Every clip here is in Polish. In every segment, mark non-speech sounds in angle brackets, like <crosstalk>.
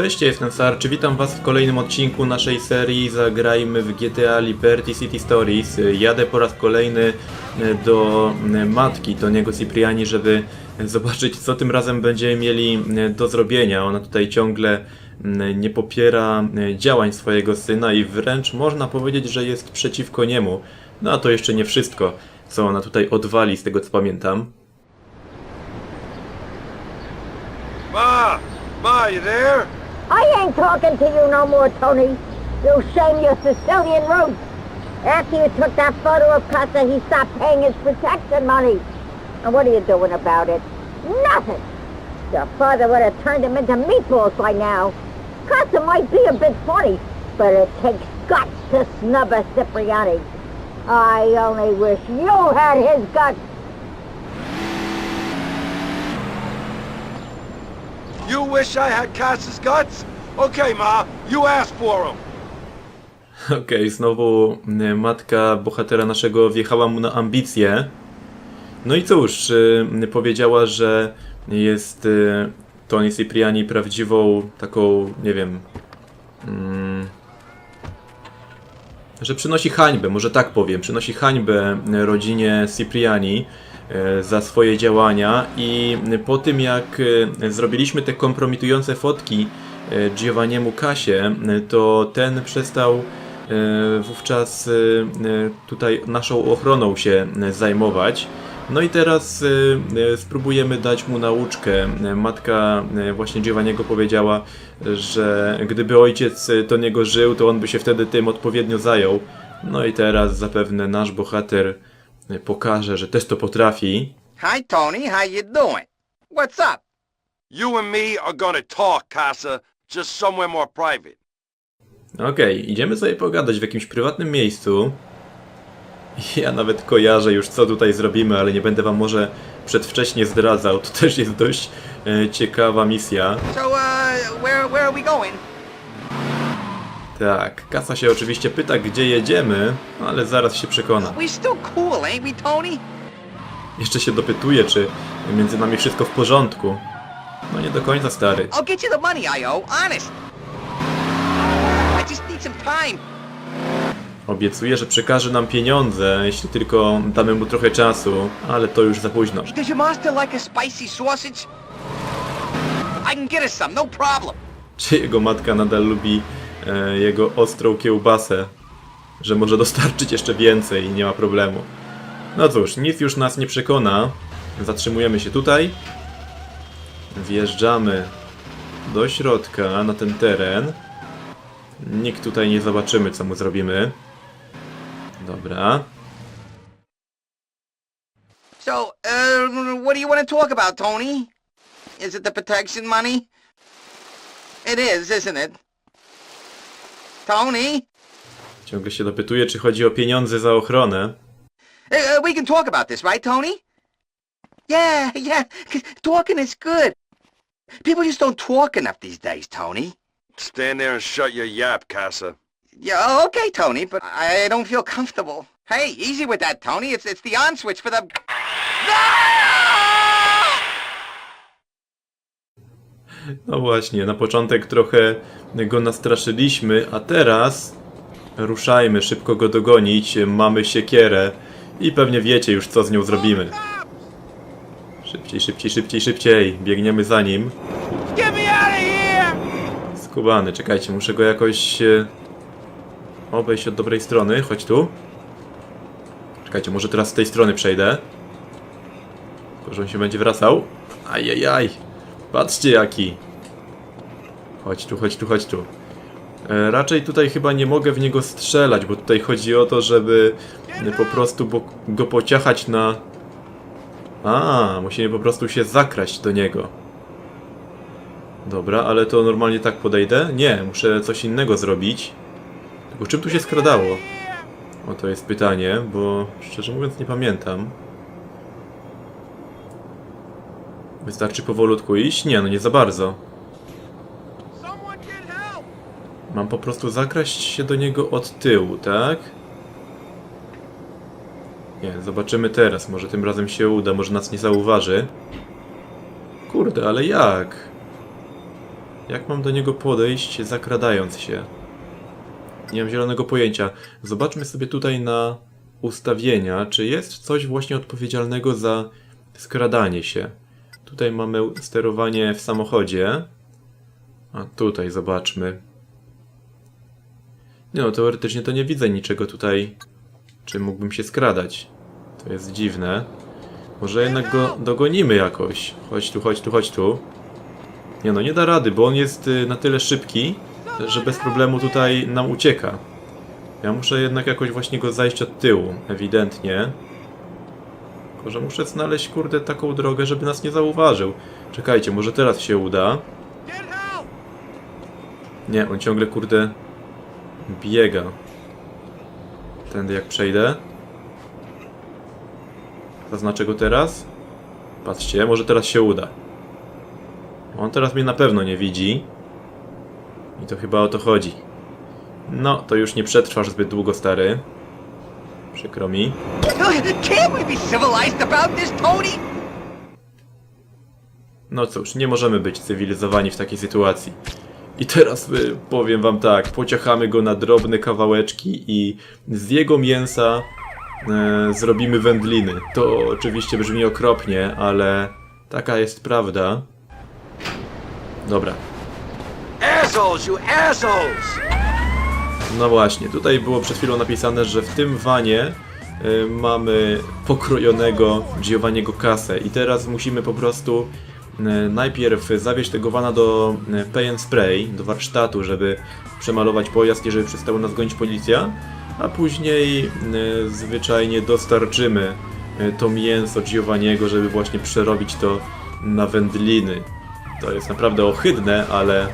Cześć, ja jestem Sarczy, witam was w kolejnym odcinku naszej serii Zagrajmy w GTA Liberty City Stories. Jadę po raz kolejny e, do e, matki Toniego Cipriani, żeby zobaczyć co tym razem będziemy mieli e, do zrobienia. Ona tutaj ciągle nie popiera e, działań swojego syna i wręcz można powiedzieć, że jest przeciwko niemu. No a to jeszcze nie wszystko, co ona tutaj odwali z tego co pamiętam. Ma! Ma, you there? I ain't talking to you no more, Tony. You shame your Sicilian roots. After you took that photo of Casa, he stopped paying his protection money. And what are you doing about it? Nothing. Your father would have turned him into meatballs by now. Casa might be a bit funny, but it takes guts to snub a Cipriani. I only wish you had his guts. You wish I had Cass's guts? Okay, Ma, you asked for them. Okej, znowu y, matka bohatera naszego wjechała mu na ambicje. No i cóż, powiedziała, że jest y, Tony Cipriani prawdziwą taką, nie wiem, mm, że przynosi hańbę, może tak powiem, przynosi hańbę rodzinie Cipriani e, za swoje działania i po tym jak e, zrobiliśmy te kompromitujące fotki e, Giovanniemu Kasie, e, to ten przestał e, wówczas e, e, tutaj naszą ochroną się e, zajmować. No i teraz e, e, spróbujemy dać mu nauczkę. E, Matka e, właśnie Giovanniego powiedziała, że gdyby ojciec e, Toniego żył, to on by się wtedy tym odpowiednio zajął. No i teraz zapewne nasz bohater e, pokaże, że też to potrafi. Hi, Tony. How you doing? What's up? You and me are gonna talk, Casa, just somewhere more private. Okej, idziemy sobie pogadać w jakimś prywatnym miejscu. Ja nawet kojarzę już co tutaj zrobimy, ale nie będę wam może przedwcześnie zdradzał. To też jest dość e, ciekawa misja. So, uh, where where are we going? Tak, Kasa się oczywiście pyta, gdzie jedziemy, ale zaraz się przekona. We still cool, ain't we, Tony? Jeszcze się dopytuje, czy między nami wszystko w porządku. No nie do końca stary. I'll get you the money I owe, honest. I just need some time. Obiecuje, że przekaże nam pieniądze, jeśli tylko damy mu trochę czasu, ale to już za późno. Does your master like a spicy sausage? I can get us some, no problem. Czy jego matka nadal lubi e, jego ostrą kiełbasę, że może dostarczyć jeszcze więcej i nie ma problemu. No cóż, nic już nas nie przekona. Zatrzymujemy się tutaj. Wjeżdżamy do środka, na ten teren. Nikt tutaj nie zobaczymy, co mu zrobimy. Dobra. So, uh, what do you want to talk about, Tony? Is it the protection money? It is, isn't it? Tony? Ciągle się dopytuje, czy chodzi o pieniądze za ochronę. Uh, uh, we can talk about this, right, Tony? Yeah, yeah. 'cause Talking is good. People just don't talk enough these days, Tony. Stand there and shut your yap, Casa. Yeah, okay, Tony, but I don't feel comfortable. Hey, easy with that, Tony. It's it's the on switch for the. No właśnie, na początek trochę go nastraszyliśmy, a teraz ruszajmy, szybko go dogonić. Mamy siekierę i pewnie wiecie już co z nią zrobimy. Szybciej, szybciej, szybciej, szybciej. Biegniemy za nim. Skubany, czekajcie, muszę go jakoś e, obejść od dobrej strony. Chodź tu. Czekajcie, może teraz z tej strony przejdę. Tylko, że on się będzie wracał. Ajajaj. Patrzcie jaki. Chodź tu, chodź tu, chodź tu. E, raczej tutaj chyba nie mogę w niego strzelać, bo tutaj chodzi o to, żeby po prostu go pociachać na... A, musimy po prostu się zakraść do niego. Dobra, ale to normalnie tak podejdę? Nie, muszę coś innego zrobić. Tylko czym tu się skradało? O, to jest pytanie, bo szczerze mówiąc nie pamiętam. Wystarczy powolutku iść? Nie, no nie za bardzo. Mam po prostu zakraść się do niego od tyłu, tak? Nie, zobaczymy teraz. Może tym razem się uda, może nas nie zauważy. Kurde, ale jak? Jak mam do niego podejść, zakradając się? Nie mam zielonego pojęcia. Zobaczmy sobie tutaj na ustawienia, czy jest coś właśnie odpowiedzialnego za skradanie się. Tutaj mamy sterowanie w samochodzie. A tutaj zobaczmy. Nie no, teoretycznie to nie widzę niczego tutaj, czym mógłbym się skradać. To jest dziwne. Może jednak go dogonimy jakoś. Chodź tu, chodź tu, chodź tu. Nie no, nie da rady, bo on jest y, na tyle szybki, że bez problemu tutaj nam ucieka. Ja muszę jednak jakoś właśnie go zajść od tyłu, ewidentnie. Tylko, że muszę znaleźć, kurde, taką drogę, żeby nas nie zauważył. Czekajcie, może teraz się uda. Nie, on ciągle, kurde, biega. Tędy jak przejdę. Zaznaczę go teraz. Patrzcie, może teraz się uda. On teraz mnie na pewno nie widzi. I to chyba o to chodzi. No, to już nie przetrwasz zbyt długo, stary. Przykro mi. Can't we be civilized about this, Tony? No cóż, nie możemy być cywilizowani w takiej sytuacji. I teraz y, powiem wam tak, pociachamy go na drobne kawałeczki i z jego mięsa e, zrobimy wędliny. To oczywiście brzmi okropnie, ale taka jest prawda. Dobra, Assholes, you assholes! No właśnie, tutaj było przed chwilą napisane, że w tym wanie y, mamy pokrojonego Giovanniego kasę i teraz musimy po prostu y, najpierw zawieźć tego wana do y, Pay and Spray, do warsztatu, żeby przemalować pojazd, jeżeli przestała nas gonić policja, a później y, zwyczajnie dostarczymy y, to mięso Giovanniego, żeby właśnie przerobić to na wędliny. To jest naprawdę ohydne, ale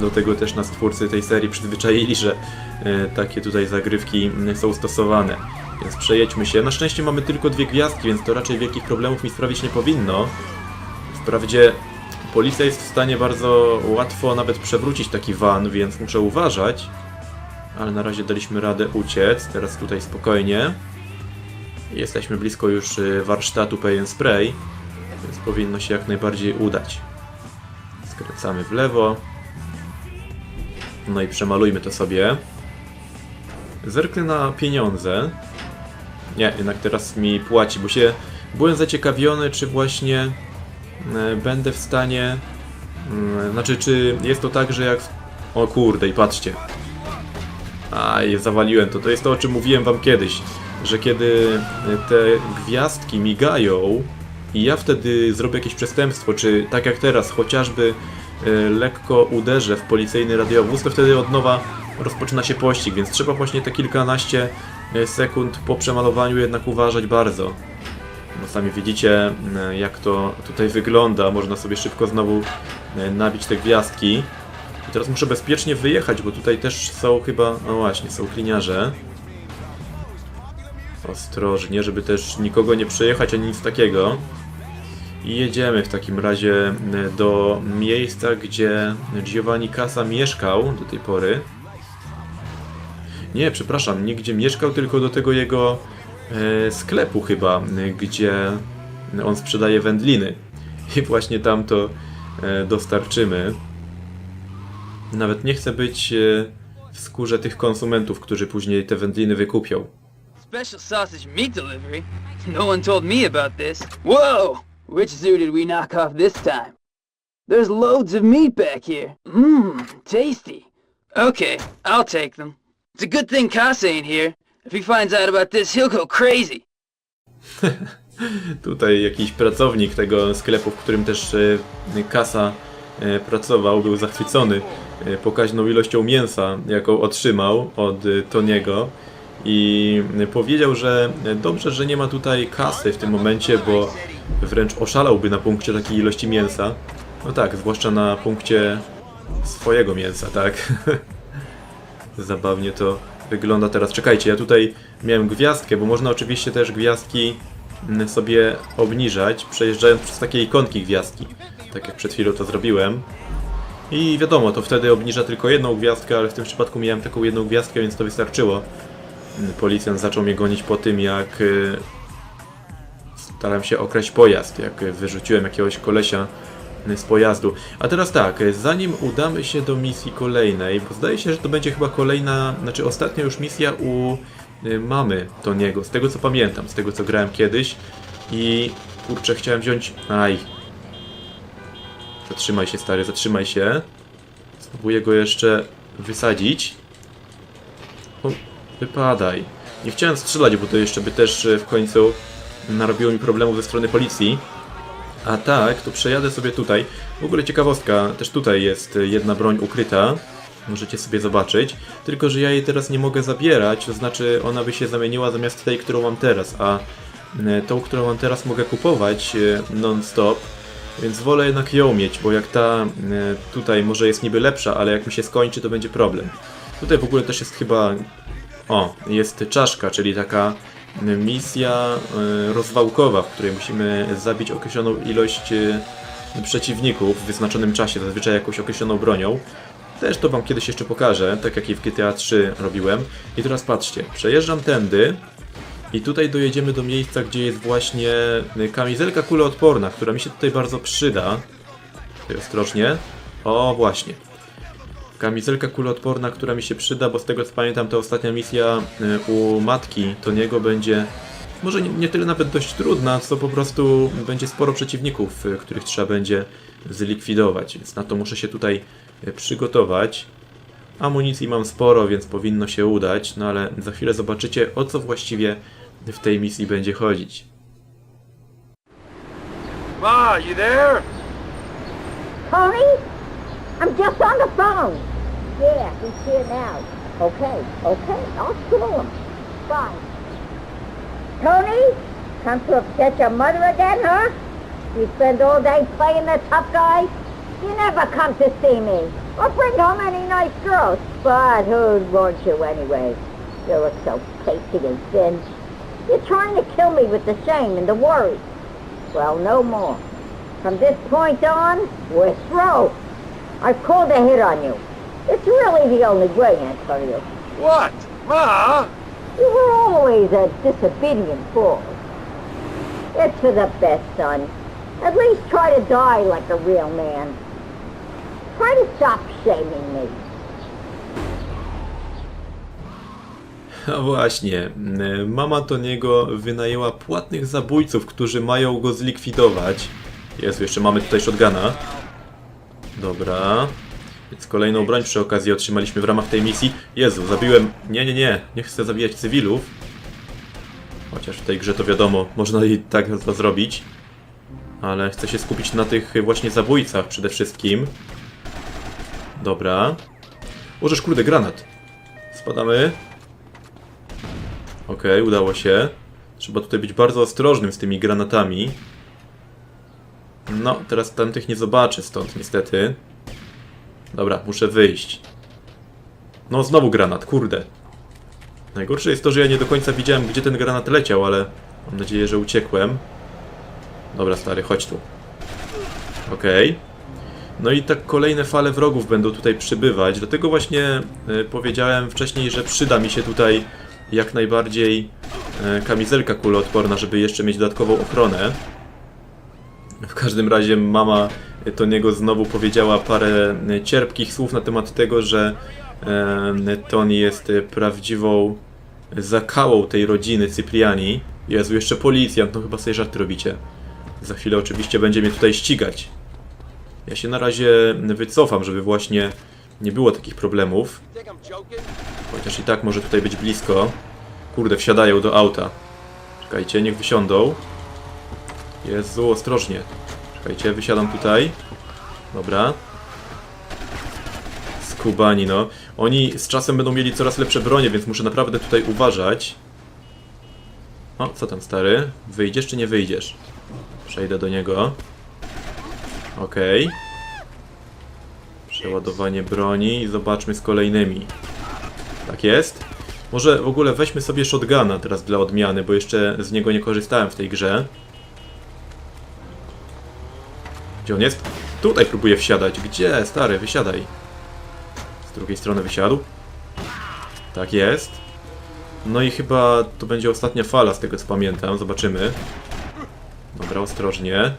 do tego też nas twórcy tej serii przyzwyczaili, że e, takie tutaj zagrywki są stosowane. Więc przejedźmy się. Na szczęście mamy tylko dwie gwiazdki, więc to raczej wielkich problemów mi sprawić nie powinno. Wprawdzie policja jest w stanie bardzo łatwo nawet przewrócić taki van, więc muszę uważać. Ale na razie daliśmy radę uciec. Teraz tutaj spokojnie. Jesteśmy blisko już e, warsztatu Pay Spray, więc powinno się jak najbardziej udać. Skręcamy w lewo. No i przemalujmy to sobie. Zerknę na pieniądze. Nie, jednak teraz mi płaci, bo się byłem zaciekawiony, czy właśnie e, będę w stanie. mm, Znaczy, czy jest to tak, że jak. O kurde, i patrzcie. Aj, zawaliłem to. To jest to, o czym mówiłem wam kiedyś. Że kiedy e, te gwiazdki migają i ja wtedy zrobię jakieś przestępstwo, czy tak jak teraz, chociażby lekko uderzę w policyjny radiowóz, to wtedy od nowa rozpoczyna się pościg, więc trzeba właśnie te kilkanaście e, sekund po przemalowaniu jednak uważać bardzo. No sami widzicie, e, jak to tutaj wygląda. Można sobie szybko znowu nabić te gwiazdki. I teraz muszę bezpiecznie wyjechać, bo tutaj też są chyba... No właśnie, są kliniarze. Ostrożnie, żeby też nikogo nie przejechać, ani nic takiego. I jedziemy w takim razie e, do miejsca, gdzie Giovanni Casa mieszkał do tej pory. Nie, przepraszam, nie gdzie mieszkał, tylko do tego jego e, sklepu chyba, gdzie on sprzedaje wędliny. I właśnie tam to e, dostarczymy. Nawet nie chcę być e, w skórze tych konsumentów, którzy później te wędliny wykupią. Special sausage meat delivery? No one told me about this. Whoa! Which zoo did we knock off this time? There's loads of meat back here. Mmm, tasty. Okay, I'll take them. It's a good thing Kasa ain't here. If he finds out about this, he'll go crazy. <laughs> Tutaj jakiś pracownik tego sklepu, w którym też e, kasa e, pracował, był zachwycony e, pokaźną ilością mięsa, jaką otrzymał od e, Toniego. I powiedział, że dobrze, że nie ma tutaj kasy w tym momencie, bo wręcz oszalałby na punkcie takiej ilości mięsa. No tak, zwłaszcza na punkcie swojego mięsa, tak? <laughs> Zabawnie to wygląda teraz. Czekajcie, ja tutaj miałem gwiazdkę, bo można oczywiście też gwiazdki mm, sobie obniżać, przejeżdżając przez takie ikonki gwiazdki. Tak jak przed chwilą to zrobiłem. I wiadomo, to wtedy obniża tylko jedną gwiazdkę, ale w tym przypadku miałem taką jedną gwiazdkę, więc to wystarczyło. Policjant zaczął mnie gonić po tym, jak y, starałem się okraść pojazd, jak wyrzuciłem jakiegoś kolesia z pojazdu. A teraz tak, e, zanim udamy się do misji kolejnej, bo zdaje się, że to będzie chyba kolejna, znaczy ostatnia już misja u mamy Toniego, z tego co pamiętam, z tego co grałem kiedyś i kurczę, chciałem wziąć... Aj. Zatrzymaj się stary, zatrzymaj się. Spróbuję go jeszcze wysadzić. Wypadaj. Nie chciałem strzelać, bo to jeszcze by też e, w końcu narobiło mi problemów ze strony policji. A tak, to przejadę sobie tutaj. W ogóle ciekawostka, też tutaj jest e, jedna broń ukryta. Możecie sobie zobaczyć. Tylko, że ja jej teraz nie mogę zabierać, to znaczy ona by się zamieniła zamiast tej, którą mam teraz, a e, tą, którą mam teraz mogę kupować non-stop. Więc wolę jednak ją mieć, bo jak ta tutaj może jest niby lepsza, ale jak mi się skończy, to będzie problem. Tutaj w ogóle też jest chyba o, jest czaszka, czyli taka misja e, rozwałkowa, w której musimy zabić określoną ilość e, przeciwników w wyznaczonym czasie, zazwyczaj jakąś określoną bronią. Też to wam kiedyś jeszcze pokażę, tak jak i w GTA 3 robiłem. I teraz patrzcie, przejeżdżam tędy i tutaj dojedziemy do miejsca, gdzie jest właśnie e, kamizelka kuloodporna, która mi się tutaj bardzo przyda. Tutaj ostrożnie. O, właśnie. Kamizelka kuloodporna, która mi się przyda, bo z tego co pamiętam, ta ostatnia misja y, u matki Toniego będzie może nie, nie tyle nawet dość trudna, co po prostu będzie sporo przeciwników, y, których trzeba będzie zlikwidować, więc na to muszę się tutaj y, przygotować. Amunicji mam sporo, więc powinno się udać, no ale za chwilę zobaczycie o co właściwie w tej misji będzie chodzić. Ma, you there? Tony? I'm just on the phone. Yeah, he's here now. Okay, okay, I'll school him. Fine. Tony? Come to upset your mother again, huh? You spend all day playing the tough guy? You never come to see me. Or bring home any nice girls. But who'd want you anyway? You look so pasty and thin. You're trying to kill me with the shame and the worry. Well, no more. From this point on, we're through. I've called a hit on you. It's really the only way, Antonio. What? Ma? You were always a disobedient fool. It's for the best, son. At least try to die like a real man. Try to stop shaming me. <laughs> A właśnie, mama Toniego wynajęła płatnych zabójców, którzy mają go zlikwidować. Jezu, jeszcze mamy tutaj shotguna. Dobra. Więc kolejną broń przy okazji otrzymaliśmy w ramach tej misji. Jezu, zabiłem... Nie, nie, nie. Nie chcę zabijać cywilów. Chociaż w tej grze to wiadomo, można i tak to zrobić. Ale chcę się skupić na tych właśnie zabójcach przede wszystkim. Dobra. Możesz, kurde, granat. Spadamy. Okej, udało się. Trzeba tutaj być bardzo ostrożnym z tymi granatami. No, teraz tamtych nie zobaczę stąd, niestety. Dobra, muszę wyjść. No, znowu granat, kurde. Najgorsze jest to, że ja nie do końca widziałem, gdzie ten granat leciał, ale mam nadzieję, że uciekłem. Dobra, stary, chodź tu. Okej. No i tak kolejne fale wrogów będą tutaj przybywać, dlatego właśnie y, powiedziałem wcześniej, że przyda mi się tutaj jak najbardziej y, kamizelka kuloodporna, żeby jeszcze mieć dodatkową ochronę. W każdym razie mama Toniego znowu powiedziała parę cierpkich słów na temat tego, że Tony jest prawdziwą zakałą tej rodziny Cypriani. Jezu, jeszcze policjant, no chyba sobie żarty robicie. Za chwilę oczywiście będzie mnie tutaj ścigać. Ja się na razie wycofam, żeby właśnie nie było takich problemów. Chociaż i tak może tutaj być blisko. Kurde, wsiadają do auta. Czekajcie, niech wysiądą. Jezu, ostrożnie. Czekajcie, wysiadam tutaj. Dobra. Skubani, no. Oni z czasem będą mieli coraz lepsze bronie, więc muszę naprawdę tutaj uważać. O, co tam, stary? Wyjdziesz czy nie wyjdziesz? Przejdę do niego. Okej. Przeładowanie broni i zobaczmy z kolejnymi. Tak jest. Może w ogóle weźmy sobie shotguna teraz dla odmiany, bo jeszcze z niego nie korzystałem w tej grze. Gdzie on jest? Tutaj próbuję wsiadać. Gdzie, stary? Wysiadaj. Z drugiej strony wysiadł. Tak jest. No i chyba to będzie ostatnia fala, z tego co pamiętam. Zobaczymy. Dobra, ostrożnie.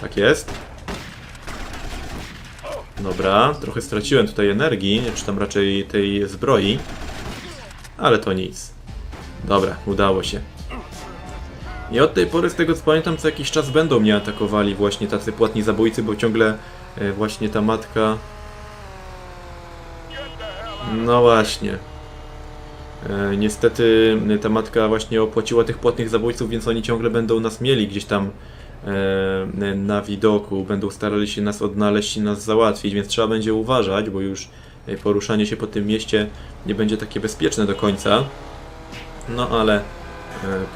Tak jest. Dobra, trochę straciłem tutaj energii, czy tam raczej tej zbroi. Ale to nic. Dobra, udało się. I od tej pory, z tego co pamiętam, co jakiś czas będą mnie atakowali właśnie tacy płatni zabójcy, bo ciągle e, właśnie ta matka... No właśnie. E, niestety e, ta matka właśnie opłaciła tych płatnych zabójców, więc oni ciągle będą nas mieli gdzieś tam na widoku, będą starali się nas odnaleźć i nas załatwić, więc trzeba będzie uważać, bo już poruszanie się po tym mieście nie będzie takie bezpieczne do końca. No ale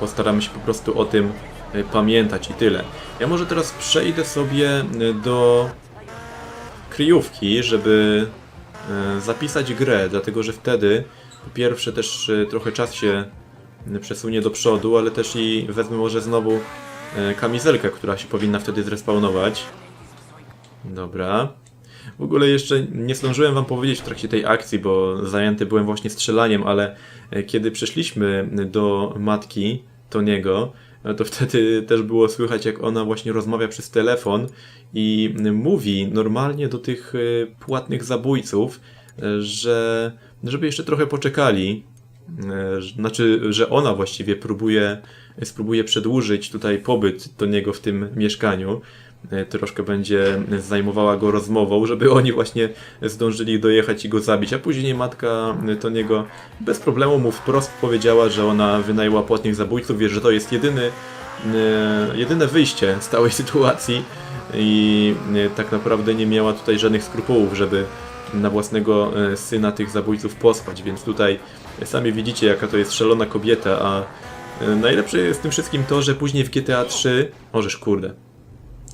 postaramy się po prostu o tym e, pamiętać i tyle. Ja może teraz przejdę sobie e, do kryjówki, żeby e, zapisać grę, dlatego że wtedy po pierwsze też e, trochę czas się e, przesunie do przodu, ale też i wezmę może znowu e, kamizelkę, która się powinna wtedy zrespawnować. Dobra. W ogóle jeszcze nie zdążyłem wam powiedzieć w trakcie tej akcji, bo zajęty byłem właśnie strzelaniem, ale e, kiedy przyszliśmy do matki Toniego, e, to wtedy też było słychać, jak ona właśnie rozmawia przez telefon i mówi normalnie do tych e, płatnych zabójców, że żeby jeszcze trochę poczekali. Znaczy, że ona właściwie próbuje, spróbuje przedłużyć tutaj pobyt Toniego w tym mieszkaniu. E, Troszkę będzie zajmowała go rozmową, żeby oni właśnie zdążyli dojechać i go zabić. A później matka Toniego bez problemu mu wprost powiedziała, że ona wynajęła płatnych zabójców, wie, że to jest jedyny, e, jedyne wyjście z całej sytuacji i e, tak naprawdę nie miała tutaj żadnych skrupułów, żeby na własnego syna tych zabójców pospać, więc tutaj sami widzicie jaka to jest szalona kobieta, a najlepsze jest w tym wszystkim to, że później w GTA 3, możesz kurde,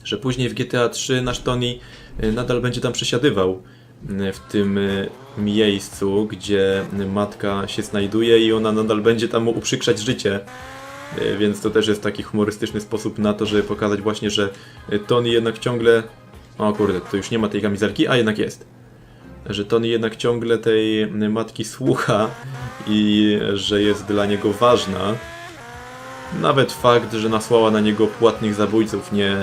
że później w GTA 3 nasz Tony e, nadal będzie tam przesiadywał e, w tym e, miejscu, gdzie matka się znajduje i ona nadal będzie tam mu uprzykrzać życie. Więc to też jest taki humorystyczny sposób na to, żeby pokazać właśnie, że Tony jednak ciągle... O kurde, to już nie ma tej kamizelki, a jednak jest. Że Tony jednak ciągle tej matki słucha i że jest dla niego ważna. Nawet fakt, że nasłała na niego płatnych zabójców nie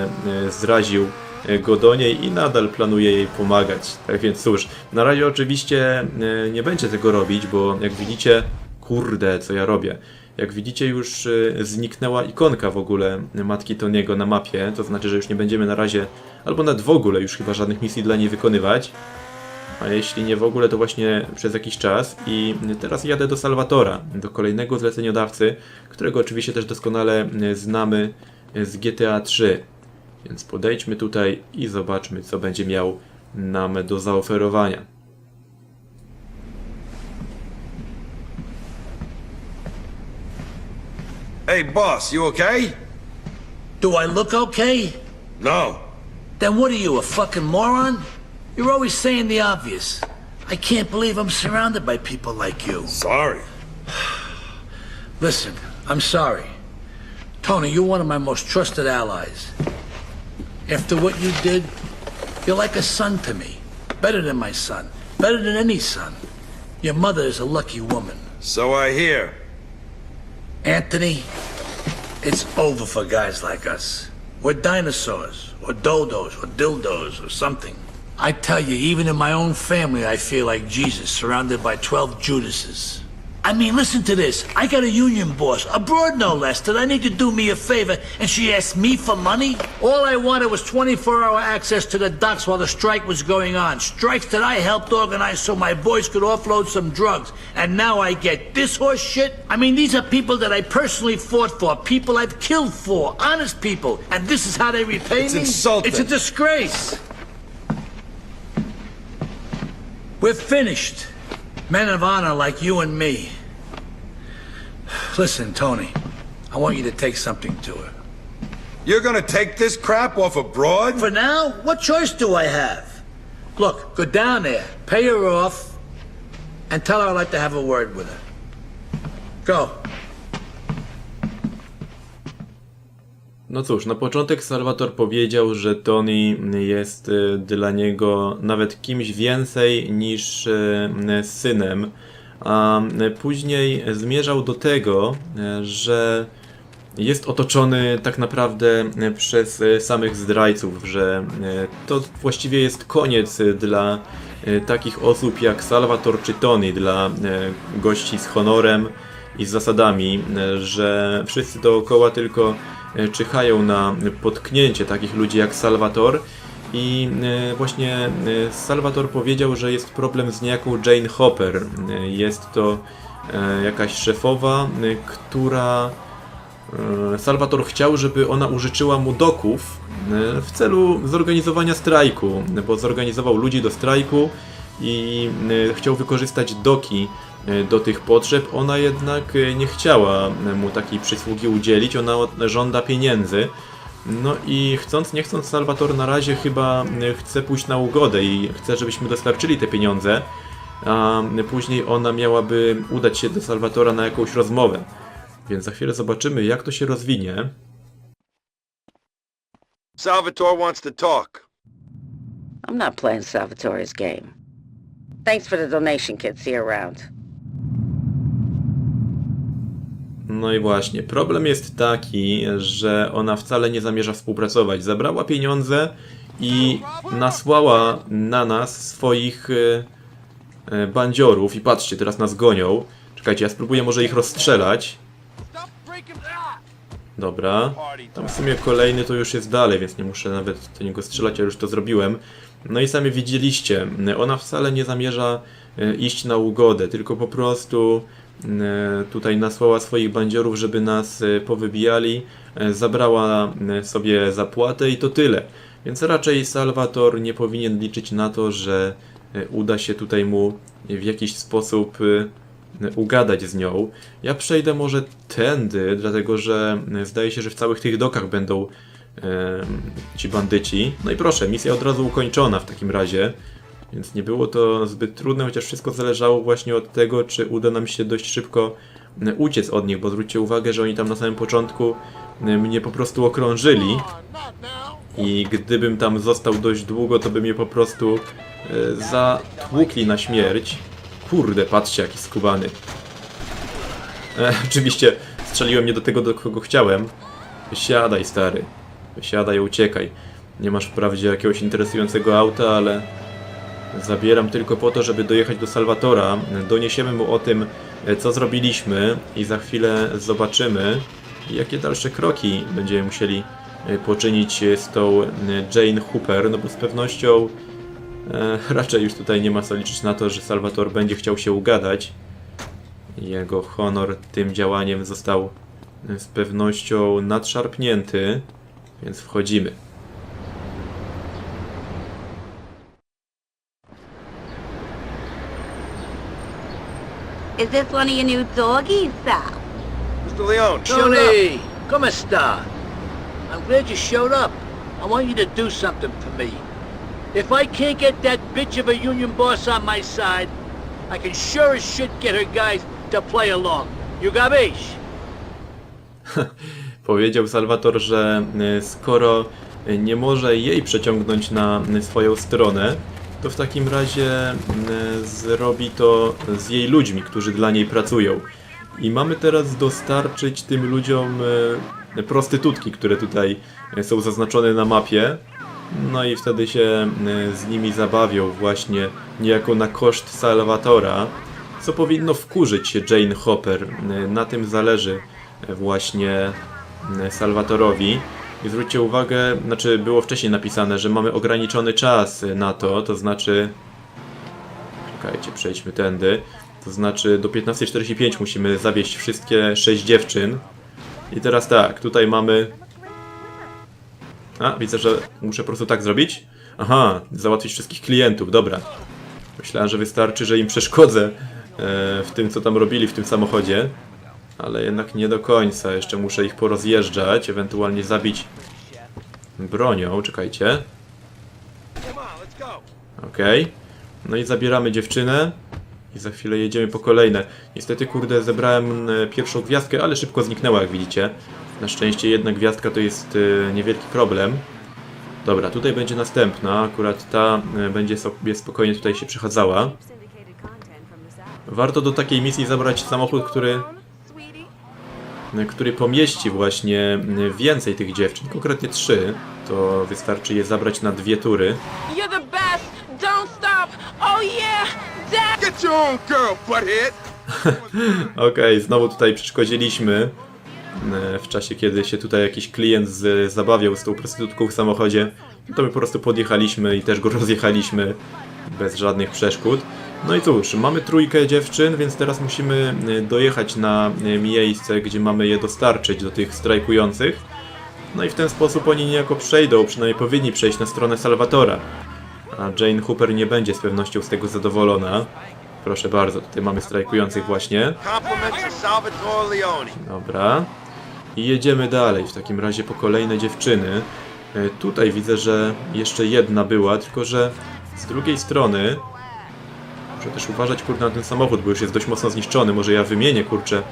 zraził e, go do niej i nadal planuje jej pomagać. Tak więc cóż, na razie oczywiście e, nie będzie tego robić, bo jak widzicie, kurde, co ja robię. Jak widzicie, już e, zniknęła ikonka w ogóle matki Toniego na mapie, to znaczy, że już nie będziemy na razie, albo nawet w ogóle już chyba żadnych misji dla niej wykonywać. A jeśli nie w ogóle, to właśnie przez jakiś czas. I teraz jadę do Salvatora, do kolejnego zleceniodawcy, którego oczywiście też doskonale e, znamy z GTA 3. Więc podejdźmy tutaj i zobaczmy, co będzie miał nam do zaoferowania. Hey, boss, you okay? Do I look okay? No. Then what are you, a fucking moron? You're always saying the obvious. I can't believe I'm surrounded by people like you. Sorry. <sighs> Listen, I'm sorry. Tony, you're one of my most trusted allies. After what you did, you're like a son to me. Better than my son. Better than any son. Your mother is a lucky woman. So I hear. Anthony, it's over for guys like us. We're dinosaurs, or dodos, or dildos, or something. I tell you, even in my own family, I feel like Jesus, surrounded by 12 Judases. I mean, listen to this. I got a union boss, abroad no less, that I need to do me a favor, and she asked me for money? All I wanted was 24-hour access to the docks while the strike was going on. Strikes that I helped organize so my boys could offload some drugs. And now I get this horse shit? I mean, these are people that I personally fought for, people I've killed for, honest people. And this is how they repay It's me? insulting. It's a disgrace. We're finished. Men of honor like you and me. Listen, Tony, I want you to take something to her. You're gonna take this crap off abroad? For now, what choice do I have? Look, go down there, pay her off, and tell her I'd like to have a word with her. Go. No cóż, na początek Salvator powiedział, że Tony jest e, dla niego nawet kimś więcej niż e, synem, a e, później zmierzał do tego, że jest otoczony tak naprawdę przez samych zdrajców, że to właściwie jest koniec dla takich osób jak Salvator czy Tony, dla gości z honorem i z zasadami, że wszyscy dookoła tylko czyhają na potknięcie takich ludzi jak Salvator i e, właśnie e, Salvator powiedział, że jest problem z niejaką Jane Hopper. E, Jest to e, jakaś szefowa, e, która e, Salvator chciał, żeby ona użyczyła mu doków e, w celu zorganizowania strajku, bo zorganizował ludzi do strajku i e, chciał wykorzystać doki e, do tych potrzeb. Ona jednak e, nie chciała mu takiej przysługi udzielić, ona żąda pieniędzy. No i chcąc, nie chcąc, Salvator na razie chyba e, chce pójść na ugodę i chce, żebyśmy dostarczyli te pieniądze, a później ona miałaby udać się do Salvatora na jakąś rozmowę. Więc za chwilę zobaczymy, jak to się rozwinie. Salvatore wants to talk. I'm not playing Salvatore's game. Thanks for the donation, kid. See you around. No i właśnie, problem jest taki, że ona wcale nie zamierza współpracować. Zabrała pieniądze i nasłała na nas swoich e, e, bandziorów. I patrzcie, teraz nas gonią. Czekajcie, ja spróbuję może ich rozstrzelać. Dobra. Tam w sumie kolejny to już jest dalej, więc nie muszę nawet do niego strzelać, ja już to zrobiłem. No i sami widzieliście, ona wcale nie zamierza e, iść na ugodę, tylko po prostu tutaj nasłała swoich bandziorów, żeby nas e, powybijali, e, zabrała e, sobie zapłatę i to tyle. Więc raczej Salvator nie powinien liczyć na to, że e, uda się tutaj mu w jakiś sposób e, ugadać z nią. Ja przejdę może tędy, dlatego że e, zdaje się, że w całych tych dokach będą e, ci bandyci. No i proszę, misja od razu ukończona w takim razie. Więc nie było to zbyt trudne, chociaż wszystko zależało właśnie od tego, czy uda nam się dość szybko uciec od nich, bo zwróćcie uwagę, że oni tam na samym początku mnie po prostu okrążyli. I gdybym tam został dość długo, to by mnie po prostu e, zatłukli na śmierć. Kurde, patrzcie jaki skubany. E, oczywiście strzeliłem nie do tego, do kogo chciałem. Wysiadaj, stary. Wysiadaj, uciekaj. Nie masz wprawdzie jakiegoś interesującego auta, ale zabieram tylko po to, żeby dojechać do Salwatora. Doniesiemy mu o tym, co zrobiliśmy i za chwilę zobaczymy, jakie dalsze kroki będziemy musieli e, poczynić z tą e, Jane Hooper, no bo z pewnością E, raczej już tutaj nie ma co liczyć na to, że Salvator będzie chciał się ugadać. Jego honor tym działaniem został z pewnością nadszarpnięty, więc wchodzimy. Is this one of your new doggies, Sal? Mr. Leone. Tony, come esta. I'm glad you showed up. I want you to do something for me. If I can't get that bitch of a union boss on my side, I can sure as shit get her guys to play along. You gabish? <laughs> Powiedział Salvator, że e, skoro e, nie może jej przeciągnąć na e, swoją stronę, to w takim razie e, zrobi to z jej ludźmi, którzy dla niej pracują. I mamy teraz dostarczyć tym ludziom e, prostytutki, które tutaj e, są zaznaczone na mapie. No i wtedy się e, z nimi zabawią właśnie niejako na koszt Salvatora, co powinno wkurzyć Jane Hopper. Na tym zależy właśnie Salvatorowi. I zwróćcie uwagę, znaczy było wcześniej napisane, że mamy ograniczony czas na to, to znaczy... Czekajcie, przejdźmy tędy. To znaczy do 15.45 musimy zawieść wszystkie 6 dziewczyn. I teraz tak, tutaj mamy... A, widzę, że muszę po prostu tak zrobić. Aha, załatwić wszystkich klientów, dobra. Myślałem, że wystarczy, że im przeszkodzę e, w tym, co tam robili w tym samochodzie. Ale jednak nie do końca. Jeszcze muszę ich porozjeżdżać, ewentualnie zabić bronią. Czekajcie. Okej. No i zabieramy dziewczynę. I za chwilę jedziemy po kolejne. Niestety, kurde, zebrałem e, pierwszą gwiazdkę, ale szybko zniknęła, jak widzicie. Na szczęście jedna gwiazdka to jest e, niewielki problem. Dobra, tutaj będzie następna. Akurat ta e, będzie sobie spokojnie tutaj się przechadzała. Warto do takiej misji zabrać samochód, który który pomieści właśnie więcej tych dziewczyn, konkretnie trzy. To wystarczy je zabrać na dwie tury. You're the best. Don't stop. Oh yeah, Dad. Get your own girl, butthead! <laughs> Okej, znowu tutaj przeszkodziliśmy e, w czasie, kiedy się tutaj jakiś klient z, zabawiał z tą prostytutką w samochodzie. To my po prostu podjechaliśmy i też go <laughs> rozjechaliśmy bez żadnych przeszkód. No i cóż, mamy trójkę dziewczyn, więc teraz musimy e, dojechać na e, miejsce, gdzie mamy je dostarczyć do tych strajkujących. No i w ten sposób oni niejako przejdą, przynajmniej powinni przejść na stronę Salvatora. A Jane Hooper nie będzie z pewnością z tego zadowolona. Proszę bardzo, tutaj mamy strajkujących właśnie. Dobra. I jedziemy dalej, w takim razie po kolejne dziewczyny. E, Tutaj widzę, że jeszcze jedna była, tylko że z drugiej strony muszę też uważać kurde na ten samochód, bo już jest dość mocno zniszczony. Może ja wymienię kurczę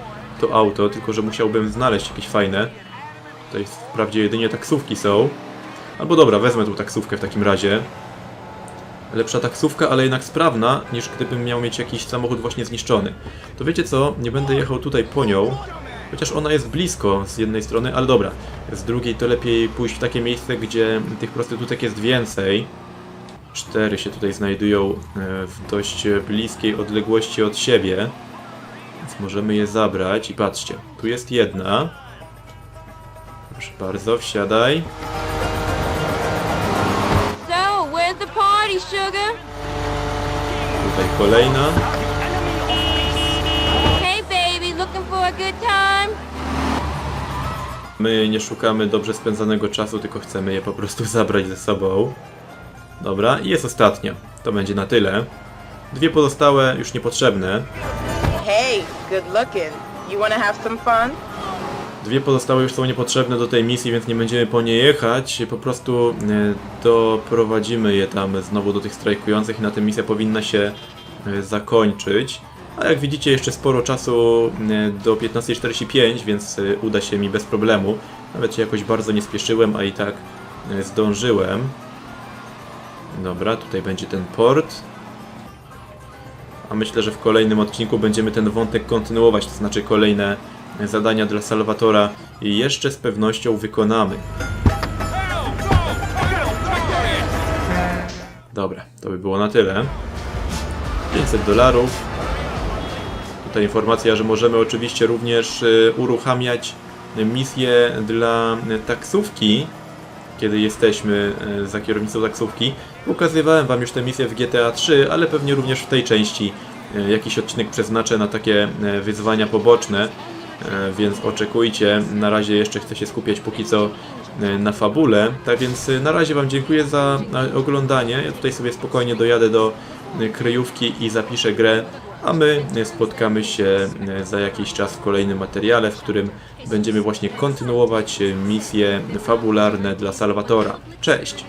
to auto, tylko że musiałbym znaleźć jakieś fajne. Tutaj wprawdzie jedynie taksówki są. Albo dobra, wezmę tą taksówkę w takim razie. Lepsza taksówka, ale jednak sprawna, niż gdybym miał mieć jakiś samochód właśnie zniszczony. To wiecie co? Nie będę jechał tutaj po nią, chociaż ona jest blisko z jednej strony, ale dobra. Z drugiej to lepiej pójść w takie miejsce, gdzie tych prostytutek jest więcej. Cztery się tutaj znajdują e, w dość bliskiej odległości od siebie. Więc możemy je zabrać i patrzcie, tu jest jedna. Proszę bardzo, wsiadaj. So, where's the party, sugar? Tutaj kolejna. Hey, baby, looking for a good time? My nie szukamy dobrze spędzanego czasu, tylko chcemy je po prostu zabrać ze sobą. Dobra, i jest ostatnia. To będzie na tyle. Dwie pozostałe już niepotrzebne. Hey, good looking. You wanna have some fun? Dwie pozostałe już są niepotrzebne do tej misji, więc nie będziemy po nie jechać. Po prostu e, doprowadzimy je tam znowu do tych strajkujących i na tym misja powinna się e, zakończyć. A jak widzicie jeszcze sporo czasu e, do 15.45, więc uda się mi bez problemu. Nawet się jakoś bardzo nie spieszyłem, a i tak zdążyłem. Dobra, tutaj będzie ten port. A myślę, że w kolejnym odcinku będziemy ten wątek kontynuować, to znaczy kolejne zadania dla Salvatora jeszcze z pewnością wykonamy. Dobra, to by było na tyle. 500 dolarów. Tutaj informacja, że możemy oczywiście również y, uruchamiać misje dla taksówki, kiedy jesteśmy y, za kierownicą taksówki. Ukazywałem Wam już tę misję w GTA 3, ale pewnie również w tej części y, jakiś odcinek przeznaczę na takie y, wyzwania poboczne, y, więc oczekujcie. Na razie jeszcze chcę się skupiać póki co na fabule. Tak więc na razie Wam dziękuję za oglądanie. Ja tutaj sobie spokojnie dojadę do kryjówki i zapiszę grę, a my spotkamy się za jakiś czas w kolejnym materiale, w którym będziemy właśnie kontynuować misje fabularne dla Salvatora. Cześć!